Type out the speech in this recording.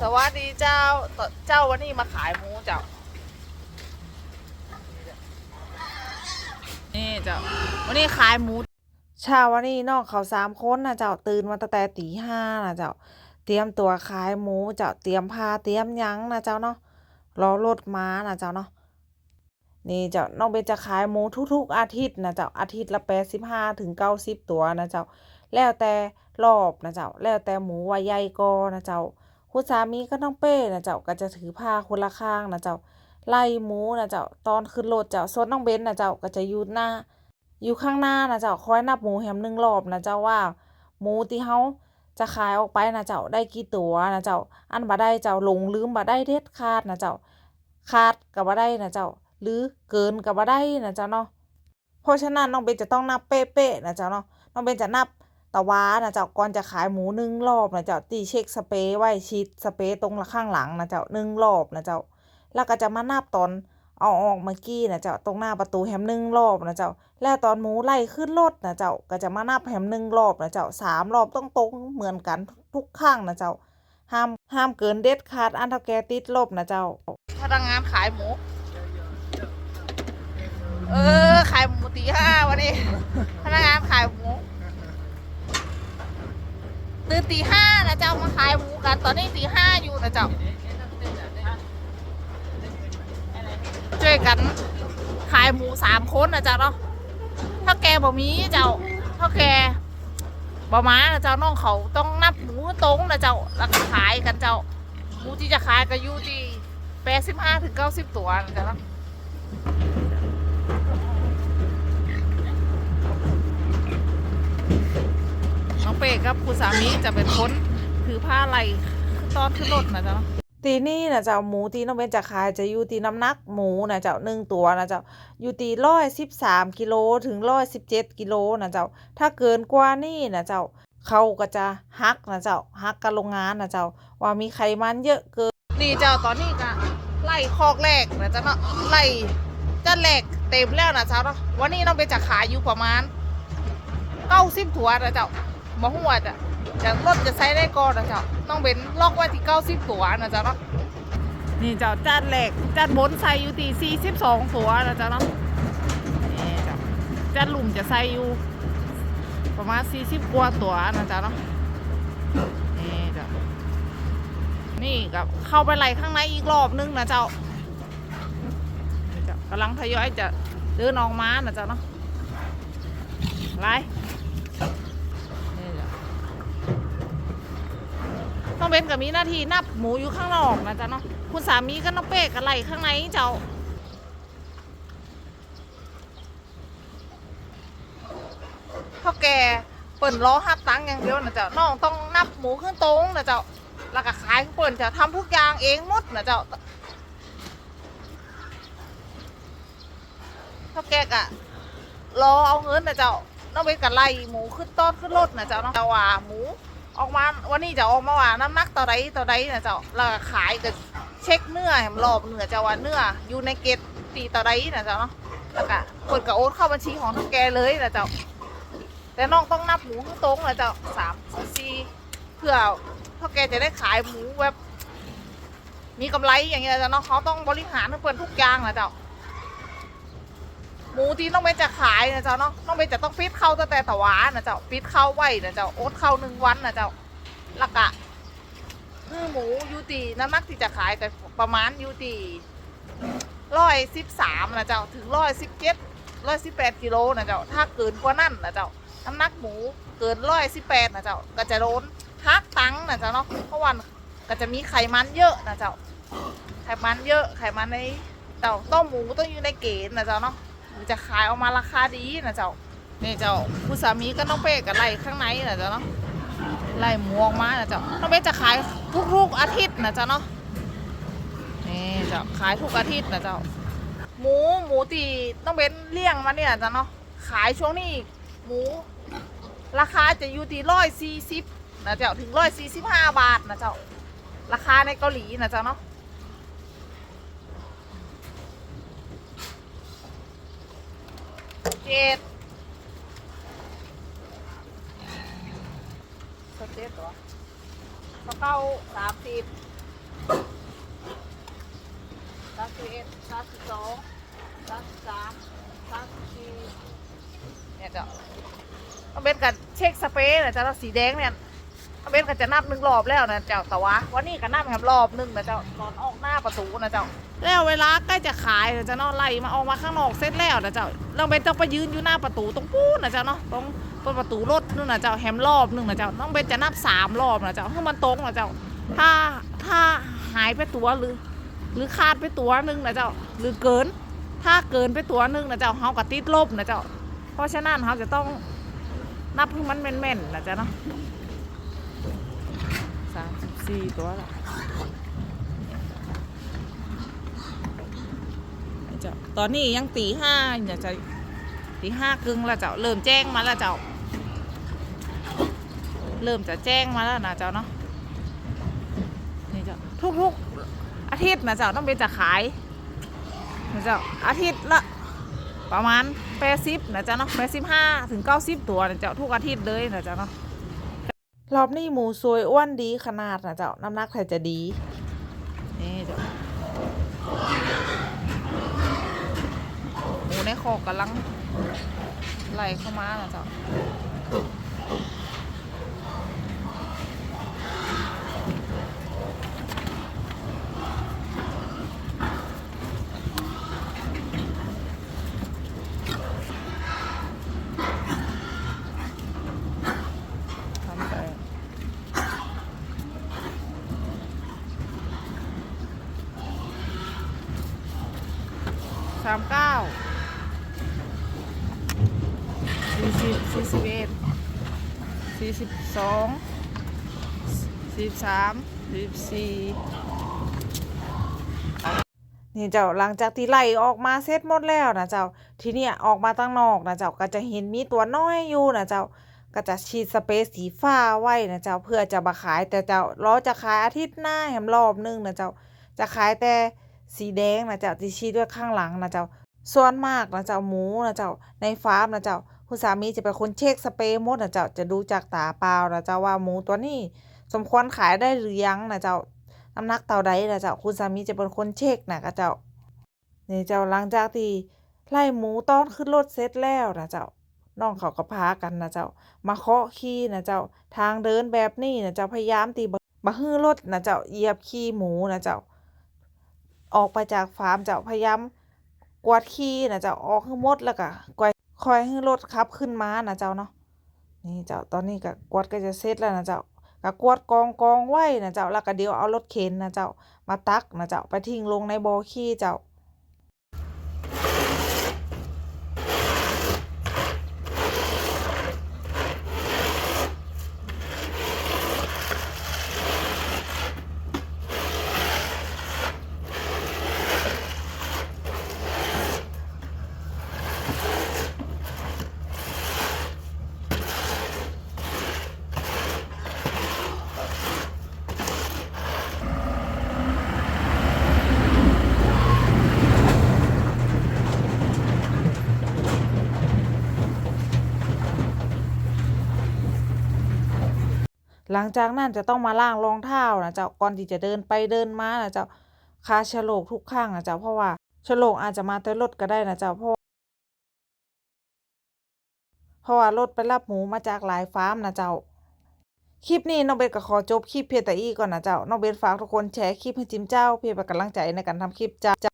สวัสดีเจ้า เจ้าวันนี้มาขายหมูเจ้า นี่เจ้า วันนี้ขายหมูเช้าวันนี้น้องเขาสามคนนะเจ้าตื่นมาตั้งแต่ตีห้านะเจ้า เตรียมตัวขายหมูเจ้า เตรียมผ้าเตรียมยังนะเจ้าเนาะ รอรถม้านะเจ้าเนาะ นี่เจ้า น้องเบนจะขายหมูทุกๆ อาทิตย์นะเจ้า อาทิตย์ละแปดสิบห้าถึงเก้าสิบตัวนะเจ้า แล้วแต่รอบนะเจ้า แล้วแต่หมูว่าใหญ่ก็นะเจ้า คุณสามีก็ต้องเป้นะเจ้าก็จะถือผ้าคนละข้างนะเจ้าไล่หมูนะเจ้าตอนขึ้นรถเจ้าส่วนน้องเบนนะเจ้าก็จะอยู่หน้า อยู่ข้างหน้านะเจ้าคอยนับหมูแฮมหนึ่งรอบนะเจ้าว่าหมูที่เฮาจะขายออกไปนะเจ้าได้กี่ตัวนะเจ้าอันบ่ได้เจ้าหลงลืมบ่ได้เด็ดขาดนะเจ้าขาดก็บ่ได้นะเจ้าหรือเกินก็บ่ได้นะเจ้าเนาะเพราะฉะนั้นน้องเบนจะต้องนับเป๊ะๆนะเจ้าเนาะน้องเบนจะนับ ตะวานะเจ้าก่อนจะขายหมูหนึ่งรอบนะเจ้าตีเช็คสเปรย์ไว้ฉีดสเปรย์ตรงละข้างหลังนะเจ้าหนึ่งรอบนะเจ้าแล้วก็จะมานับตอนเอาออกเมื่อกี้นะเจ้าตรงหน้าประตูแฮมหนึ่งรอบนะเจ้าแล้วตอนหมูไล่ขึ้นรถนะเจ้าก็จะมานับแฮมหนึ่งรอบนะเจ้าสามรอบต้องตรงเหมือนกันทุกข้างนะเจ้าห้ามห้ามเกินเด็ดขาดอันเท่าแกติดลบนะเจ้าพนักงานขายหมู เออขายหมูตีห้าวันนี้พนักงานขายหมู ตื่นตีห้านะเจ้ามาขายหมูกันตอนนี้ตีห้าอยู่นะเจ้าช่วยกันขายหมูสามคนนะเจ้าเนาะถ้าแกบ่มีเจ้าถ้าแกบ่มานะเจ้าน้องเขาต้องนับหมูตรงนะเจ้าแล้วก็ขายกันเจ้าหมูที่จะขายก็อยู่ที่แปดสิบห้าถึงเก้าสิบตัวนะเจ้าเนาะ องเป้กับคุณสามีจะเป็นคนถือผ้าไหลตอนขึ้นรถนะเจ้าตีนี่นะเจ้าหมูตีน้องเบนจะขายจะอยู่ตีน้ำหนักหมูนะเจ้าหนึ่งตัวนะเจ้าอยู่ตีร้อยสิบสามกิโลถึงร้อยสิบเจ็ดกิโลนะเจ้าถ้าเกินกว่านี่นะเจ้าเขาก็จะฮักนะเจ้าฮักกันโรงงานนะเจ้าว่ามีไขมันเยอะเกินนี่เจ้าตอนนี้ก็ไล่คอกแรกนะเจ้าเนาะไล่จะแหลกเต็มแล้วนะเจ้าเนาะวันนี้น้องเบนจะขายอยู่ประมาณเก้าสิบถัวนะเจ้า มะหัวจ้ะจะรถจะใช้ได้ก่อนนะเจ้าต้องเป็นล็อกไว้ที่เก้าสิบตัวนะเจ้าเนาะนี่เจ้าจัดเหล็กจัดบนใส่อยู่ที่สี่สิบสองตัวนะเจ้าเนาะนี่เจ้าจัดหลุมจะใส่อยู่ ประมาณสี่สิบกว่าตัวนะเจ้าเนาะนี่เจ้านี่กับเข้าไปไหลข้างในอีกรอบนึงนะเจ้านี่เจ้ากำลังทยอยจะเดินออกมานะเจ้าเนาะไล นี่แหละ ต้องเป็นกับมีหน้าที่นับหมูอยู่ข้างนอกนะจ๊ะเนาะคุณสามีก็น้องเป๊กอะไรข้างในเจ้าเท่าแกเปิ่นล้อหับตังค์อย่างเดียวนะเจ้าน้องต้องนับหมูขึ้นตรงนะเจ้าแล้วก็ขายเปิ่นจะทำทุกอย่างเองหมดนะเจ้าเท่าแกกะรอเอาเงินนะเจ้าน้องเบนกันไล่หมูขึ้นต้นขึ้นรถนะเจ้าเนาะแต่ว่าหมู ออกมาวันนี้จะออกมาว่าน้ำหนักต่อใดต่อใดนะเจ้าแล้วก็ขายก็เช็คเนื้อแหมรอบเนื้อเจ้าว่าเนื้ออยู่ในเกตตีต่อใดนะเจ้าเนาะแล้วก็เปิดกับโอ๊ตเข้าบัญชีของทั้งแกเลยนะเจ้าแต่น้องต้องนับหมูให้ตรงนะเจ้าสามสี่เพื่อเท่าแกจะได้ขายหมูแบบมีกำไรอย่างเงี้ยนะเจ้าเนาะเขาต้องบริหารให้เปิดทุกอย่างนะเจ้า หมูที่น้องเบนจะขายนะเจ้าเนาะน้องเบนจะต้องปิดเข้าตั้งแต่ตะวานนะเจ้าปิดเข้าไว้นะเจ้าโอ๊ตเข้าหนึ่งวันนะเจ้าละกะคือหมูยูตีน้ำหนักที่จะขายกันประมาณยูตีร้อยสิบสามนะเจ้าถึงร้อยสิบเจ็ดร้อยสิบแปดกิโลนะเจ้าถ้าเกินกว่านั่นนะเจ้าน้ำหนักหมูเกินร้อยสิบแปดนะเจ้าก็จะโดนฮักตังค์นะเจ้าเนาะเพราะวันก็จะมีไขมันเยอะนะเจ้าไขมันเยอะไขมันในเจ้าต้มหมูต้องอยู่ในเกณฑ์นะเจ้าเนาะ จะขายออกมาราคาดีนะเจ้านี่เจ้าผู้สามีก็น้องเป้กับไล่ข้างในนะเจ้าเนาะไล่หมูออกมานะเจ้าน้องเป้จะขายทุกๆอาทิตย์นะเจ้าเนาะนี่เจ้าขายทุกอาทิตย์นะเจ้าหมูหมูตีต้องเป็นเลี้ยงมาเนี่ยเจ้าเนาะขายช่วงนี้หมู ราคาจะอยู่ที่ร้อยสี่สิบนะเจ้าถึงร้อยสี่สิบห้าบาทนะเจ้าราคาในเกาหลีนะเจ้าเนาะ จ็ดสเต็ปเหรอสเก้าสามสิบสามสิบเอ็ดสามสิบสองสามสิบสามสามสิบสี่เนี่ยเจ้าน้องเบนกันเช็คสเปรย์นะเจ้าแล้วสีแดงเนี่ย น้องเบนก็จะนับหนึ่งรอบแล้วนะเจ้าแต่ว่าวันนี้ก็นับครับรอบหนึ่งนะเจ้าตอนออกหน้าประตูนะเจ้า แล้วเวลาใกล้จะขายนะเจ้าเนไล่มาออกมาข้างนอกเสร็จแล้วนะเจ้าน้องเบนต้องไปยืนอยู่หน้าประตูตรงปูนนะเจ้าเนาะตรงตรงประตูรถนู่นนะเจ้าแฮมรอบหนึ่งนะเจ้าน้องเบนจะนับสามรอบนะเจ้าให้มันตรงนะเจ้า ถ้าถ้าหายไปตัวหรือ หรือขาดไปตัวหนึ่งนะเจ้าหรือเกิน ถ้าเกินไปตัวหนึ่งนะเจ้าเฮาก็ติดลบนะเจ้า เพราะฉะนั้นเขาจะต้องนับให้มันแม่นๆนะเจ้าเนาะ สามสิบสี่ตัวละเจ้าตอนนี้ยังตีห้าอย่าจะตีห้าครึ่งล้วเจ้าเริ่มแจ้งมาล้วเจ้า เริ่มจะแจ้งมาแล้วนะเจ้าเนาะนี่เจ้าทุกๆ อาทิตย์นะเจ้าต้องเป็นจะขายนะเจ้าอาทิตย์ละประมาณแปดสิบนะเจ้าเนาะแปดสิบห้าถึงเก้าสิบตัวนะเจ้าทุกอาทิตย์เลยนะเจ้าเนาะ รอบนี้หมูสวยอ้วนดีขนาดนะเจ้า น้ำหนักไทยจะดี นี่เจ้าหมูในคอกกำลังไหลเข้ามานะเจ้า สามเก้าสี่สิบสี่สิบเอ็ดสี่สิบสองสี่สิบสามสี่สิบสี่นี่เจ้าหลังจากที่ไล่ออกมาเสร็จหมดแล้วนะเจ้าทีเนี้ยออกมาตั้งนอกนะเจ้าก็จะเห็นมีตัวน้อยอยู่นะเจ้าก็จะฉีดสเปรย์สีฟ้าไว้นะเจ้าเพื่อจะมาขายแต่เจ้ารอจะขายอาทิตย์หน้าแหมรอบนึงนะเจ้าจะขายแต่ สีแดงนะเจ้าที่ฉีดด้วยข้างหลังนะเจ้าส่วนมากนะเจ้าหมูนะเจ้าในฟาร์มนะเจ้าคุณสามีจะเป็นคนเช็คสเปรย์มดนะเจ้าจะดูจากตาเปล่านะเจ้าว่าหมูตัวนี้ สมควรขายได้หรือยังนะเจ้าน้ำหนักเท่าใดนะเจ้าคุณสามีจะเป็นคนเช็คนะก็เจ้านี่เจ้าหลังจากที่ไล่หมูต้อนขึ้นรถเสร็จแล้วนะเจ้าน้องเขาก็พากันนะเจ้า มาเคาะขี้นะเจ้า ทางเดินแบบนี้นะเจ้าพยายามตีบมาฮื้อรถนะเจ้าเหยียบขี้หมูนะเจ้า ออกไปจากฟาร์มเจ้าพยายามกวาดขี้นะเจ้าออกให้หมดแล้วก็คอยคอยให้รถขับขึ้นมานะเจ้าเนาะนี่เจ้าตอนนี้ก็กวาดก็จะเสร็จแล้วนะเจ้าก็กวาดกองกองไว้นะเจ้าแล้วก็เดี๋ยวเอารถเข็นนะเจ้ามาตักนะเจ้าไปทิ้งลงในบ่อขี้เจ้า หลังจากนั้นจะต้องมาล้างรองเท้านะเจ้าก่อนที่จะเดินไปเดินมานะเจ้าฆ่าเชื้อโรคทุกครั้งนะเจ้าเพราะว่าเชื้อาจจะมาแต่รถก็ได้นะเจ้าเพราะเพราะว่ารถไปรับหมูมาจากหลายฟาร์มนะเจ้า คลิปนี้น้องเบนก็ขอจบคลิปเพียงแต่อีก่อนนะเจ้า น้องเบนฝากทุกคนแชร์คลิปให้จิมเจ้า เพื่อเป็นกำลังใจในการทำคลิปจ้า